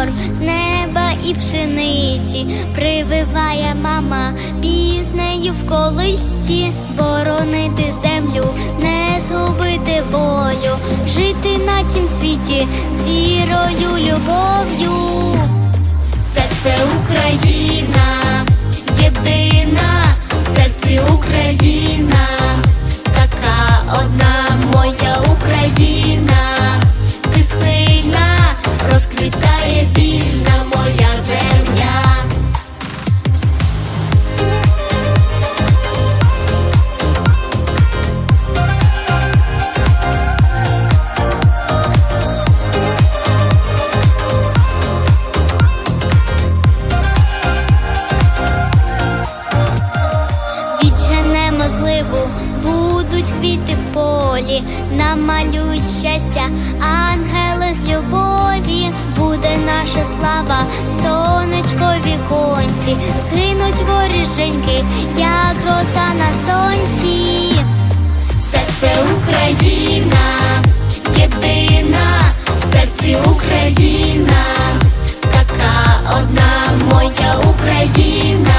Прапор з неба і пшениці. Прививає мама піснею в колисті, боронити землю, не згубити волю, жити на цім світі з вірою, любов'ю. Серце Україна, розквітає вільна моя земля. Полі, намалюють щастя, ангели з любові, буде наша слава, сонечко віконці, згинуть воріженьки, як роса на сонці. Серце Україна, єдина, в серці Україна, така одна моя Україна,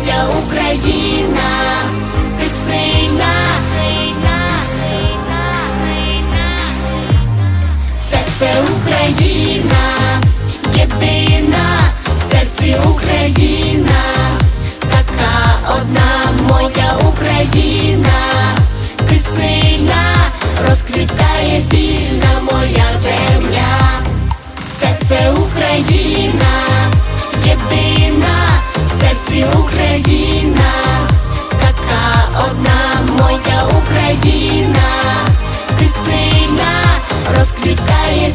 моя Україна, ти сильна, сильна, сильна, сильна. Серце Україна, єдина, в серці Україна, така одна моя Україна, розквітає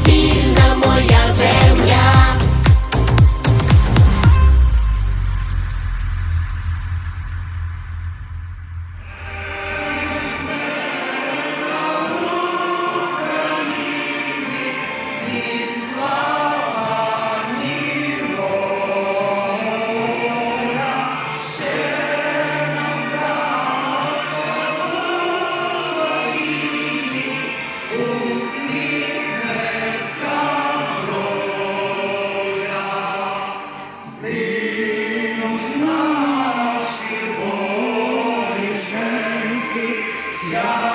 Слава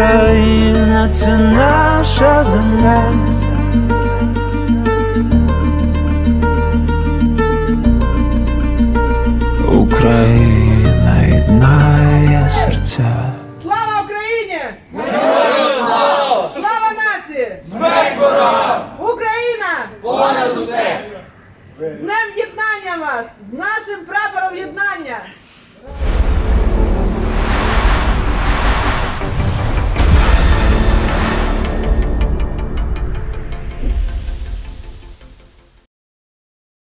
Україна це наша земля. Україна єднає серця. Слава Україні! Героям слава! нації! Смерть ворогам! Україна! Понад усе! З Днем єднання вас! З нашим прапором єднання!